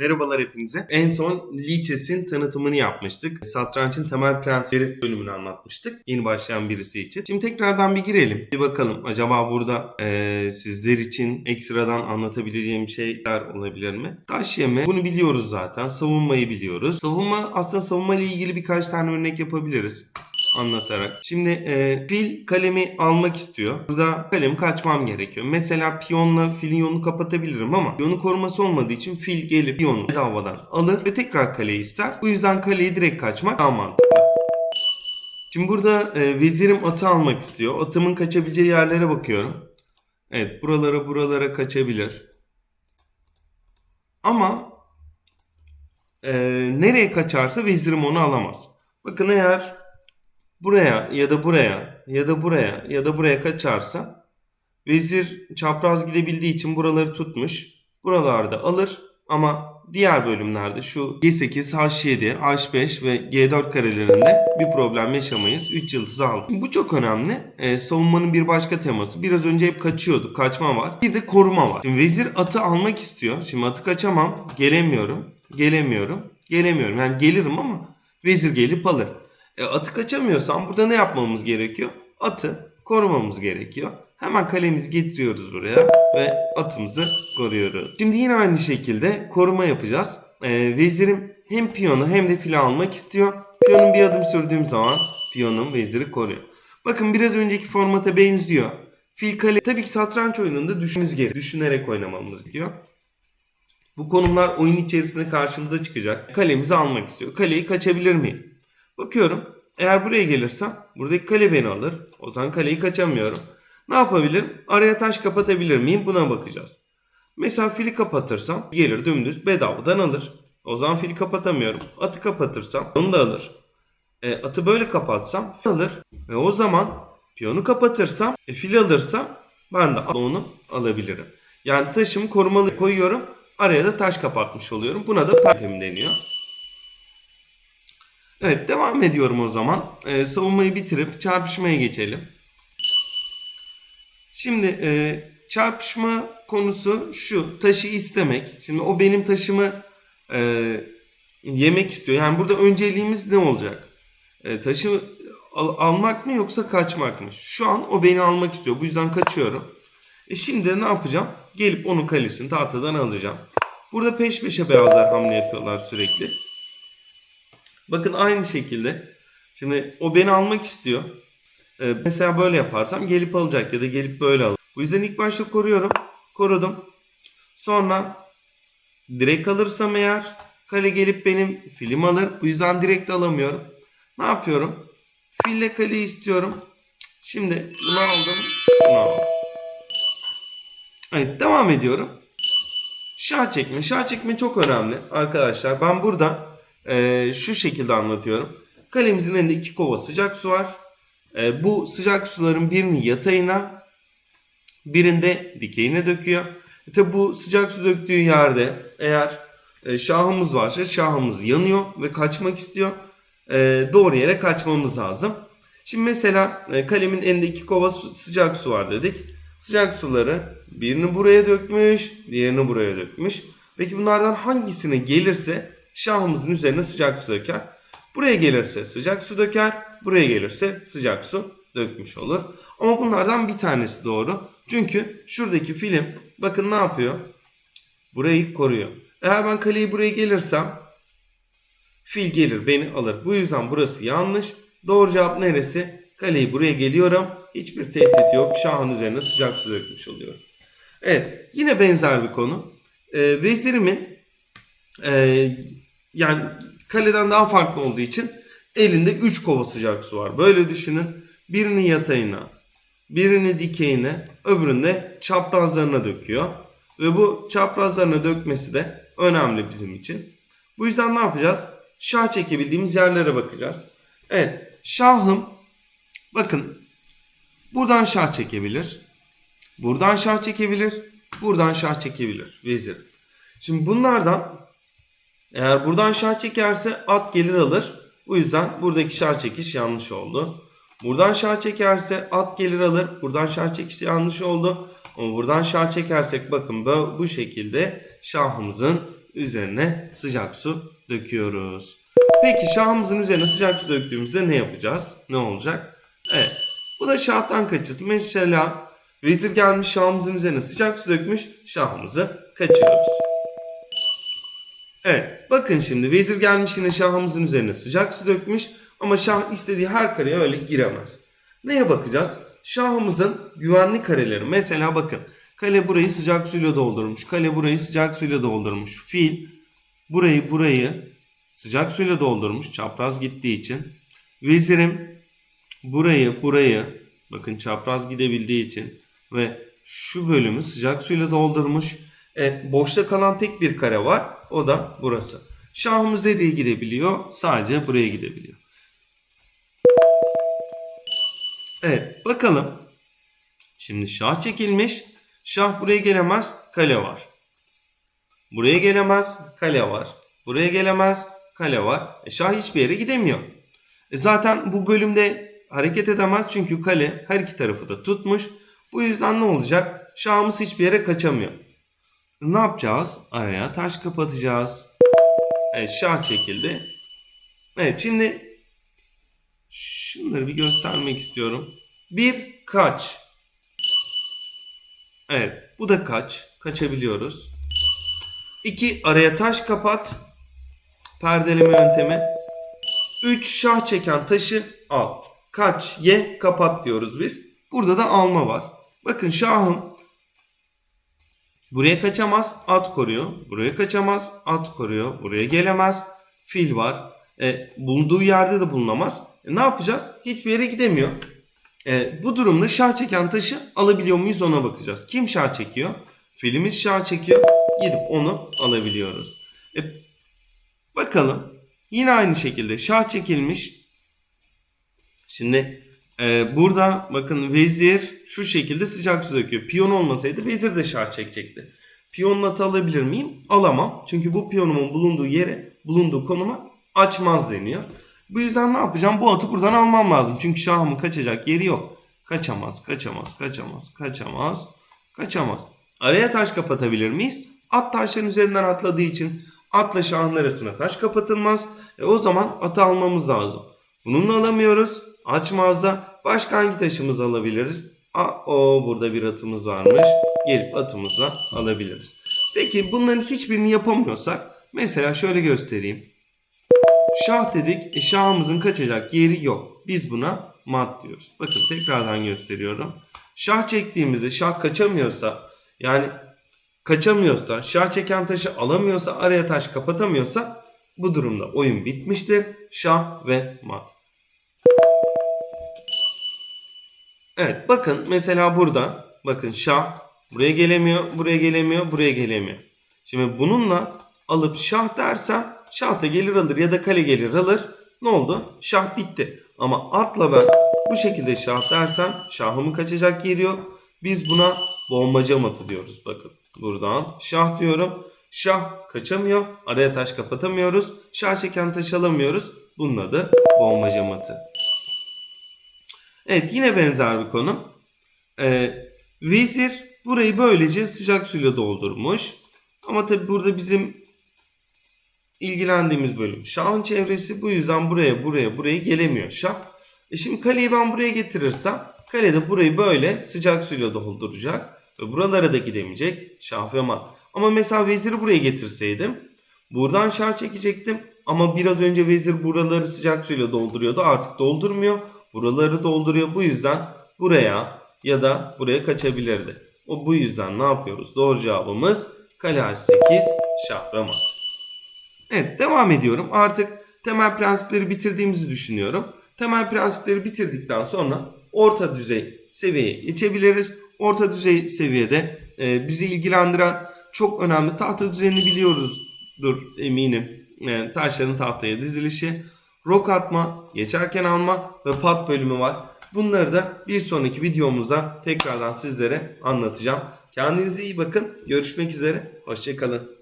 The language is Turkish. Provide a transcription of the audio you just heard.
Merhabalar hepinize. En son Lichess'in tanıtımını yapmıştık. Satrançın temel prensipleri bölümünü anlatmıştık. Yeni başlayan birisi için. Şimdi tekrardan bir girelim. Bir bakalım acaba burada eee, sizler için ekstradan anlatabileceğim şeyler olabilir mi? Taş yeme bunu biliyoruz zaten. Savunmayı biliyoruz. Savunma aslında savunma ile ilgili birkaç tane örnek yapabiliriz anlatarak. Şimdi e, fil kalemi almak istiyor. Burada kalem kaçmam gerekiyor. Mesela piyonla filin yolunu kapatabilirim ama piyonu koruması olmadığı için fil gelip piyonu bedavadan alır ve tekrar kaleyi ister. Bu yüzden kaleyi direkt kaçmak daha mantıklı. Şimdi burada e, vezirim atı almak istiyor. Atımın kaçabileceği yerlere bakıyorum. Evet buralara buralara kaçabilir. Ama e, nereye kaçarsa vezirim onu alamaz. Bakın eğer buraya ya da buraya ya da buraya ya da buraya kaçarsa vezir çapraz gidebildiği için buraları tutmuş. Buralarda alır ama diğer bölümlerde şu G8, H7, H5 ve G4 karelerinde bir problem yaşamayız. 3 yıldızı aldım. Bu çok önemli. Ee, savunmanın bir başka teması. Biraz önce hep kaçıyorduk. Kaçma var. Bir de koruma var. Şimdi vezir atı almak istiyor. Şimdi atı kaçamam. Gelemiyorum. Gelemiyorum. Gelemiyorum. Yani gelirim ama vezir gelip alır. E, atı kaçamıyorsam burada ne yapmamız gerekiyor? Atı korumamız gerekiyor. Hemen kalemizi getiriyoruz buraya ve atımızı koruyoruz. Şimdi yine aynı şekilde koruma yapacağız. E, vezirim hem piyonu hem de fili almak istiyor. Piyonun bir adım sürdüğüm zaman piyonum veziri koruyor. Bakın biraz önceki formata benziyor. Fil kale tabii ki satranç oyununda düşünmemiz gerekiyor. Düşünerek oynamamız gerekiyor. Bu konumlar oyun içerisinde karşımıza çıkacak. Kalemizi almak istiyor. Kaleyi kaçabilir miyim? Bakıyorum. Eğer buraya gelirsem buradaki kale beni alır. O zaman kaleyi kaçamıyorum. Ne yapabilirim? Araya taş kapatabilir miyim? Buna bakacağız. Mesela fili kapatırsam gelir dümdüz bedavadan alır. O zaman fili kapatamıyorum. Atı kapatırsam onu da alır. E, atı böyle kapatsam alır. Ve o zaman piyonu kapatırsam e, fil alırsam ben de onu alabilirim. Yani taşımı korumalı koyuyorum. Araya da taş kapatmış oluyorum. Buna da pertem deniyor. Evet devam ediyorum o zaman. Ee, savunmayı bitirip çarpışmaya geçelim. Şimdi e, çarpışma konusu şu. Taşı istemek. Şimdi o benim taşımı e, yemek istiyor. Yani burada önceliğimiz ne olacak? E, taşı al- almak mı yoksa kaçmak mı? Şu an o beni almak istiyor. Bu yüzden kaçıyorum. E şimdi ne yapacağım? Gelip onun kalesini tahtadan alacağım. Burada peş peşe beyazlar hamle yapıyorlar sürekli. Bakın aynı şekilde. Şimdi o beni almak istiyor. Ee, mesela böyle yaparsam gelip alacak ya da gelip böyle alır. Bu yüzden ilk başta koruyorum. Korudum. Sonra direkt alırsam eğer kale gelip benim filim alır. Bu yüzden direkt alamıyorum. Ne yapıyorum? Fille kaleyi istiyorum. Şimdi bunu aldım. Bunu aldım. Evet devam ediyorum. Şah çekme. Şah çekme çok önemli arkadaşlar. Ben burada e, şu şekilde anlatıyorum. Kalemizin elinde iki kova sıcak su var. E, bu sıcak suların birini yatayına birinde dikeyine döküyor. E, tabi bu sıcak su döktüğü yerde eğer e, şahımız varsa şahımız yanıyor ve kaçmak istiyor. E, doğru yere kaçmamız lazım. Şimdi mesela e, kalemin elinde iki kova su- sıcak su var dedik. Sıcak suları birini buraya dökmüş, diğerini buraya dökmüş. Peki bunlardan hangisine gelirse şahımızın üzerine sıcak su döker. Buraya gelirse sıcak su döker, buraya gelirse sıcak su dökmüş olur. Ama bunlardan bir tanesi doğru. Çünkü şuradaki film bakın ne yapıyor? Burayı koruyor. Eğer ben kaleyi buraya gelirsem fil gelir beni alır. Bu yüzden burası yanlış. Doğru cevap neresi? Kaleyi buraya geliyorum. Hiçbir tehdit yok. Şahın üzerine sıcak su dökmüş oluyorum. Evet yine benzer bir konu. Ee, vezirimin e, yani kaleden daha farklı olduğu için elinde 3 kova sıcak su var. Böyle düşünün. Birini yatayına, birini dikeyine, öbürünü de çaprazlarına döküyor. Ve bu çaprazlarına dökmesi de önemli bizim için. Bu yüzden ne yapacağız? Şah çekebildiğimiz yerlere bakacağız. Evet, şahım bakın buradan şah çekebilir. Buradan şah çekebilir. Buradan şah çekebilir vezir. Şimdi bunlardan eğer buradan şah çekerse at gelir alır. Bu yüzden buradaki şah çekiş yanlış oldu. Buradan şah çekerse at gelir alır. Buradan şah çekiş yanlış oldu. Ama buradan şah çekersek bakın bu, şekilde şahımızın üzerine sıcak su döküyoruz. Peki şahımızın üzerine sıcak su döktüğümüzde ne yapacağız? Ne olacak? Evet. Bu da şahtan kaçız. Mesela vezir gelmiş şahımızın üzerine sıcak su dökmüş. Şahımızı kaçırıyoruz. Evet. Bakın şimdi vezir gelmiş yine şahımızın üzerine sıcak su dökmüş. Ama şah istediği her kareye öyle giremez. Neye bakacağız? Şahımızın güvenli kareleri. Mesela bakın. Kale burayı sıcak suyla doldurmuş. Kale burayı sıcak suyla doldurmuş. Fil burayı burayı sıcak suyla doldurmuş. Çapraz gittiği için. Vezirim burayı burayı bakın çapraz gidebildiği için ve şu bölümü sıcak suyla doldurmuş. Evet, boşta kalan tek bir kare var. O da burası. Şahımız nereye gidebiliyor? Sadece buraya gidebiliyor. Evet bakalım. Şimdi şah çekilmiş. Şah buraya gelemez. Kale var. Buraya gelemez. Kale var. Buraya gelemez. Kale var. E, şah hiçbir yere gidemiyor. E, zaten bu bölümde hareket edemez çünkü kale her iki tarafı da tutmuş. Bu yüzden ne olacak? Şahımız hiçbir yere kaçamıyor. Ne yapacağız? Araya taş kapatacağız. Evet şah çekildi. Evet şimdi şunları bir göstermek istiyorum. Bir kaç. Evet bu da kaç. Kaçabiliyoruz. İki araya taş kapat. Perdeleme yöntemi. 3 şah çeken taşı al. Kaç ye kapat diyoruz biz. Burada da alma var. Bakın şahım buraya kaçamaz at koruyor. Buraya kaçamaz at koruyor. Buraya gelemez fil var. E, bulunduğu yerde de bulunamaz. E, ne yapacağız? Hiçbir yere gidemiyor. E, bu durumda şah çeken taşı alabiliyor muyuz ona bakacağız. Kim şah çekiyor? Filimiz şah çekiyor. Gidip onu alabiliyoruz. E, bakalım. Yine aynı şekilde şah çekilmiş. Şimdi e, burada bakın vezir şu şekilde sıcak su döküyor. Piyon olmasaydı vezir de şah çekecekti. Piyonla atı alabilir miyim? Alamam. Çünkü bu piyonumun bulunduğu yere, bulunduğu konuma açmaz deniyor. Bu yüzden ne yapacağım? Bu atı buradan almam lazım. Çünkü şahımın kaçacak yeri yok. Kaçamaz, kaçamaz, kaçamaz, kaçamaz, kaçamaz. Araya taş kapatabilir miyiz? At taşların üzerinden atladığı için atla şahın arasına taş kapatılmaz. E o zaman atı almamız lazım. Bununla alamıyoruz. Açmaz da başka hangi taşımızı alabiliriz? Aa, o burada bir atımız varmış. Gelip atımızla alabiliriz. Peki bunların hiçbirini yapamıyorsak mesela şöyle göstereyim. Şah dedik. E, şahımızın kaçacak yeri yok. Biz buna mat diyoruz. Bakın tekrardan gösteriyorum. Şah çektiğimizde şah kaçamıyorsa yani kaçamıyorsa şah çeken taşı alamıyorsa araya taş kapatamıyorsa bu durumda oyun bitmiştir. Şah ve mat. Evet bakın mesela burada bakın şah buraya gelemiyor, buraya gelemiyor, buraya gelemiyor. Şimdi bununla alıp şah dersem şah da gelir alır ya da kale gelir alır. Ne oldu? Şah bitti. Ama atla ben bu şekilde şah dersem şahımın kaçacak yeri yok. Biz buna bombacı matı diyoruz. Bakın buradan şah diyorum. Şah kaçamıyor. Araya taş kapatamıyoruz. Şah çeken taş alamıyoruz. Bunun adı bombacı matı. Evet yine benzer bir konu. Ee, vezir burayı böylece sıcak suyla doldurmuş. Ama tabi burada bizim ilgilendiğimiz bölüm şahın çevresi. Bu yüzden buraya buraya buraya gelemiyor şah. E şimdi kaleyi ben buraya getirirsem kale de burayı böyle sıcak suyla dolduracak. Ve buralara da gidemeyecek şah ve mat. Ama mesela veziri buraya getirseydim buradan şah çekecektim. Ama biraz önce vezir buraları sıcak suyla dolduruyordu. Artık doldurmuyor. Buraları dolduruyor. Bu yüzden buraya ya da buraya kaçabilirdi. O bu yüzden ne yapıyoruz? Doğru cevabımız kale h8 şah ve mat. Evet devam ediyorum. Artık temel prensipleri bitirdiğimizi düşünüyorum. Temel prensipleri bitirdikten sonra orta düzey seviyeye geçebiliriz. Orta düzey seviyede e, bizi ilgilendiren çok önemli tahta düzenini biliyoruzdur eminim. Yani taşların tahtaya dizilişi, rok atma, geçerken alma ve pat bölümü var. Bunları da bir sonraki videomuzda tekrardan sizlere anlatacağım. Kendinize iyi bakın. Görüşmek üzere. Hoşçakalın.